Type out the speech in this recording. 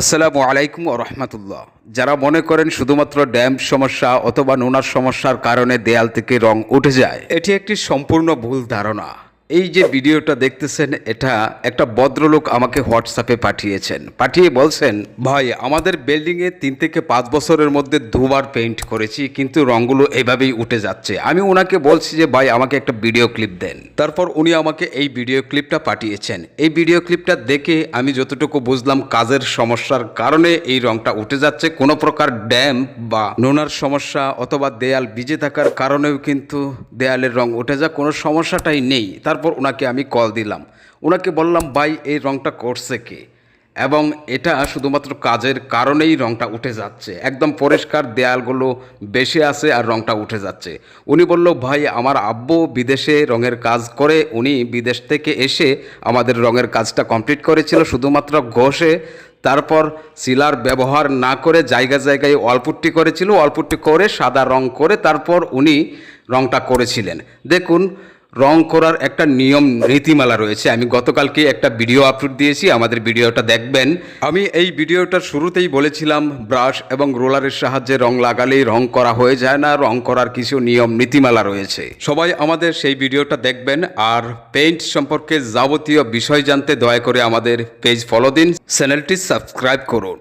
আসসালামু আলাইকুম রহমতুল্লাহ। যারা মনে করেন শুধুমাত্র ড্যাম সমস্যা অথবা নোনার সমস্যার কারণে দেয়াল থেকে রং উঠে যায়, এটি একটি সম্পূর্ণ ভুল ধারণা। এই যে ভিডিওটা দেখতেছেন, এটা একটা ভদ্রলোক আমাকে হোয়াটসঅ্যাপে পাঠিয়েছেন। পাঠিয়ে বলছেন, ভাই, আমাদের বিল্ডিংয়ে তিন থেকে পাঁচ বছরের মধ্যে দুবার পেইন্ট করেছি, কিন্তু রঙগুলো এভাবেই উঠে যাচ্ছে। আমি ওনাকে বলছি যে, ভাই, আমাকে একটা ভিডিও ক্লিপ দেন। তারপর উনি আমাকে এই ভিডিও ক্লিপটা পাঠিয়েছেন। এই ভিডিও ক্লিপটা দেখে আমি যতটুকু বুঝলাম, কাজের সমস্যার কারণে এই রংটা উঠে যাচ্ছে। কোনো প্রকার ড্যাম বা নোনার সমস্যা অথবা দেয়াল ভিজে থাকার কারণেও কিন্তু দেয়ালের রং উঠে যা কোনো সমস্যাটাই নেই। তারপর ওনাকে আমি কল দিলাম। ওনাকে বললাম, ভাই, এই রংটা করছে কে? এবং এটা শুধুমাত্র কাজের কারণেই রংটা উঠে যাচ্ছে। একদম পরিষ্কার, দেয়ালগুলো বেশি আছে আর রংটা উঠে যাচ্ছে। উনি বলল, ভাই, আমার আব্বু বিদেশে রঙের কাজ করে, উনি বিদেশ থেকে এসে আমাদের রঙের কাজটা কমপ্লিট করেছিল শুধুমাত্র ঘষে, তারপর সিলার ব্যবহার না করে জায়গা জায়গায় অল্পুট্টি করেছিল অল্পুট্টি করে সাদা রং করে তারপর উনি রংটা করেছিলেন। দেখুন রং করার একটা নিয়ম, নীতিমালা রয়েছে। আমি গতকালকে একটা ভিডিও আপলোড দিয়েছি, আমাদের ভিডিওটা দেখবেন। আমি এই ভিডিওটার শুরুতেই বলেছিলাম, ব্রাশ এবং রোলারের সাহায্যে রং লাগালেই রং করা হয়ে যায় না, রং করার কিছু নিয়ম, নীতিমালা রয়েছে। সবাই আমাদের সেই ভিডিওটা দেখবেন, আর পেইন্ট সম্পর্কে যাবতীয় বিষয় জানতে দয়া করে আমাদের পেজ ফলো দিন, চ্যানেলটি সাবস্ক্রাইব করুন।